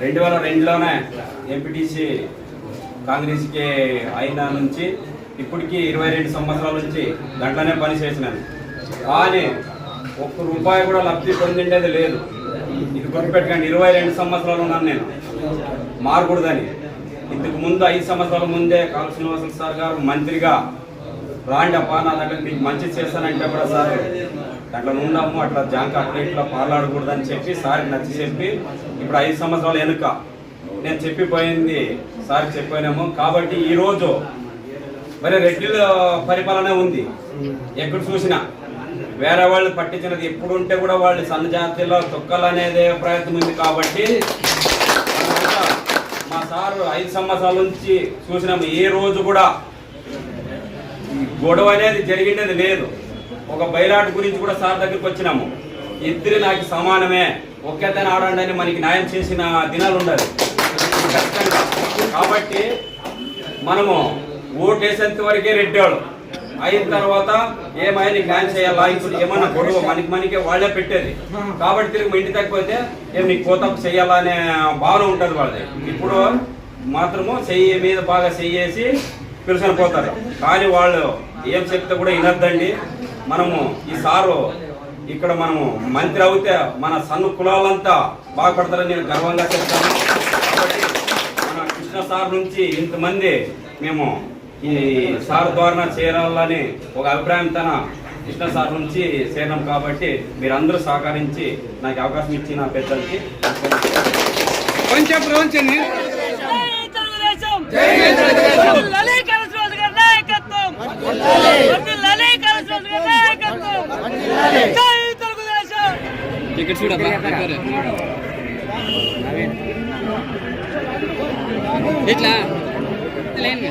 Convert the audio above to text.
రెండు వేల రెండులోనే ఎంపీటీసీ కాంగ్రెస్కి అయిన నుంచి ఇప్పటికి ఇరవై రెండు సంవత్సరాల నుంచి దాంట్లోనే పని చేసినాను. కానీ ఒక్క రూపాయి కూడా లబ్ధి పొందిండేది లేదు. ఇది గుర్తుపెట్టుకోండి ఇరవై రెండు సంవత్సరాలు ఉన్నాను నేను. మారకూడదని. ఇంతకు ముందు ఐదు సంవత్సరాల ముందే కాళ శ్రీనివాసుల సార్ గారు మంత్రిగా రాండి అప్ప నా దగ్గర మీకు మంచి చేస్తానంటే కూడా సార్ దాంట్లో ఉన్నాము అట్లా జాంక అట్లా ఇట్లా పాలాడకూడదని చెప్పి సార్కి నచ్చి చెప్పి ఇప్పుడు ఐదు సంవత్సరాల వెనుక నేను చెప్పిపోయింది సార్కి చెప్పిపోయినాము కాబట్టి ఈరోజు మరి రెడ్డిల పరిపాలన ఉంది. ఎక్కడ చూసినా వేరే వాళ్ళు పట్టించినది ఎప్పుడు ఉంటే కూడా వాళ్ళు సన్న తొక్కలు అనేది ప్రయత్నం ఉంది కాబట్టి మా సారు ఐదు సంవత్సరాల నుంచి చూసినాము ఏ రోజు కూడా గొడవ అనేది జరిగినది లేదు. ఒక బయలాట గురించి కూడా సార్ దగ్గరికి వచ్చినాము. ఇద్దరు నాకు సమానమే ఒకేతన ఆడండి అని మనకి న్యాయం చేసిన దినాలు ఉండాలి కాబట్టి మనము ఓటేసేంత వరకే రెడ్డాడు అయిన తర్వాత ఏమైనా గ్యాన్ చేయాలా? ఇప్పుడు ఏమన్నా గొడవ మనకి మనకే వాళ్ళే పెట్టేది. కాబట్టి తిరిగి మా ఇంటి తగ్గిపోతే ఏం నీకు కోతపు చేయాలా అనే భావన ఉంటుంది వాళ్ళది. ఇప్పుడు మాత్రము చెయ్యి మీద బాగా చెయ్యేసి పిలుచుకొని పోతారు. కానీ వాళ్ళు ఏం చెప్తే కూడా వినొద్దండి. మనము ఈ సారు ఇక్కడ మనము మంత్రి అవుతే మన సన్ను కులాలంతా బాగుపడతారని నేను గర్వంగా చెప్తాను. మన కృష్ణ సార్ నుంచి ఇంతమంది మేము ఈ సార్ ద్వారా చేరాలని ఒక అభిప్రాయం తన కృష్ణ సార్ నుంచి చేరినాం కాబట్టి మీరందరూ సహకరించి నాకు అవకాశం ఇచ్చిన పెద్దలకి ఇక్కడ ఇట్లా లేను